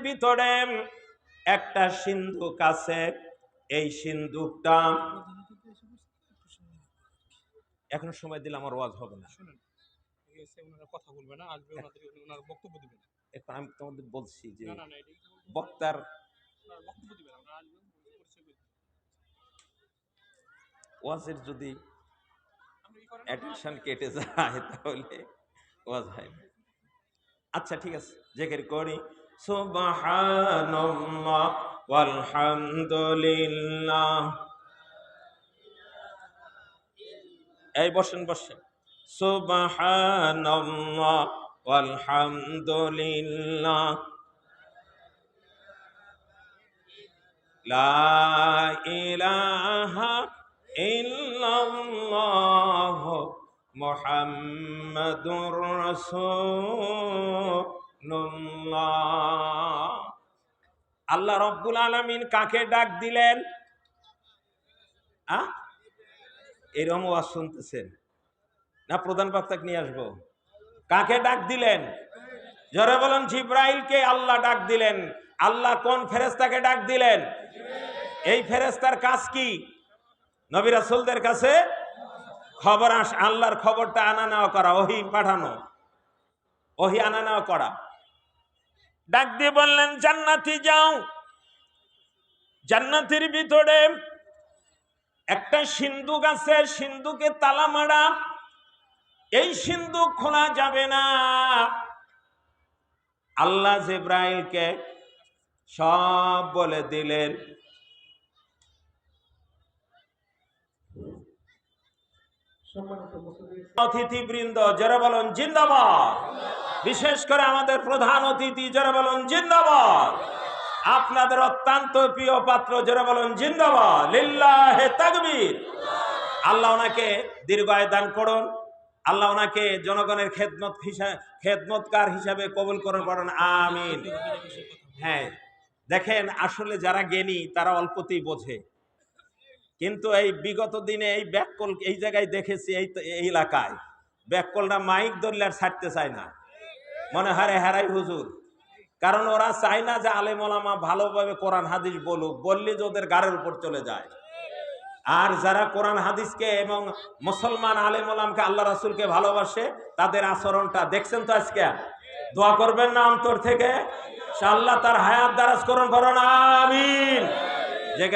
ভিতরে একটা সিন্ধুক আছে এই সিন্ধুকটা এখন সময় দিলে আমার ওয়াজ হবে না। শুনেন ঠিক আছে কথা বলবে না আসবে ওনার বক্তব্য দিবেন এখন আমি তোমাদের বলছি যে বক্তার ওয়াজের যদি অ্যাটেনশন কেটে যায় তাহলে ওয়াজ হয় আচ্ছা ঠিক আছে জেকের করি সুবহানাল্লাহ ওয়ালহামদুলিল্লাহ। এই বসেন বসেন। সুবহানাল্লাহ ওয়ালহামদুলিল্লাহ। লা ইলাহা ইল্লাল্লাহ মুহাম্মাদুর রাসূলুল্লাহ। আল্লাহ রব্বুল আলামিন কাকে ডাক দিলেন? আ এরকম ওয়াজ শুনতেছেন। না, প্রধান বক্তাকে নিয়ে আসব। কাকে ডাক দিলেন? জরে বলেন, জিব্রাইলকে আল্লাহ ডাক দিলেন। আল্লাহ কোন ফেরেস্তাকে ডাক দিলেন? এই ফেরেস্তার কাজ কি? নবী রাসূলদের কাছে খবর আস, আল্লাহর খবরটা আনা নেওয়া করা, ওহি পাঠানো। ওহি আনা নেওয়া করা। ডাক দিয়ে বললেন জান্নাতি যাও। জান্নাতের ভিতরে একটা সিন্ধুক আছে সিন্ধুকে তালা মারা এই সিন্ধুক খোলা যাবে না। আল্লাহ জেব্রাইলকে সব বলে দিলেন অতিথিবৃন্দ যারা বলুন জিন্দাবাদ। বিশেষ করে আমাদের প্রধান অতিথি যারা বলুন, জিন্দাবাদ। আপনাদের অত্যন্ত প্রিয় পাত্র যারা বলুন, জিন্দাবাদ। লিল্লাহে তাকবীর। আল্লাহ ওনাকে দীর্ঘায় দান করুন। আল্লাহ ওনাকে জনগণের খেদমত হিসাবে খেদমতকার হিসাবে কবুল করুন পড়ুন আমিন। হ্যাঁ দেখেন, আসলে যারা জ্ঞানী, তারা অল্পতেই বোঝে। কিন্তু এই বিগত দিনে এই ব্যাককল, এই জায়গায় দেখেছি, এই এলাকায় ব্যাককলটা মাইক আর ছাড়তে চায় না। মনে হয় হেরাই হুজুর। কারণ ওরা চায় না যে আলেমলামা ভালোভাবে কোরআন হাদিস বলুক বললে যে ওদের গাড়ের উপর চলে যায়। আর যারা কোরআন হাদিসকে এবং মুসলমান আলেমলামকে আল্লাহ রাসুলকে ভালোবাসে, তাদের আচরণটা দেখছেন তো আজকে? দোয়া করবেন না অন্তর থেকে? আল্লাহ তার হায়াত দারাজ করুন করুন আমিন। যে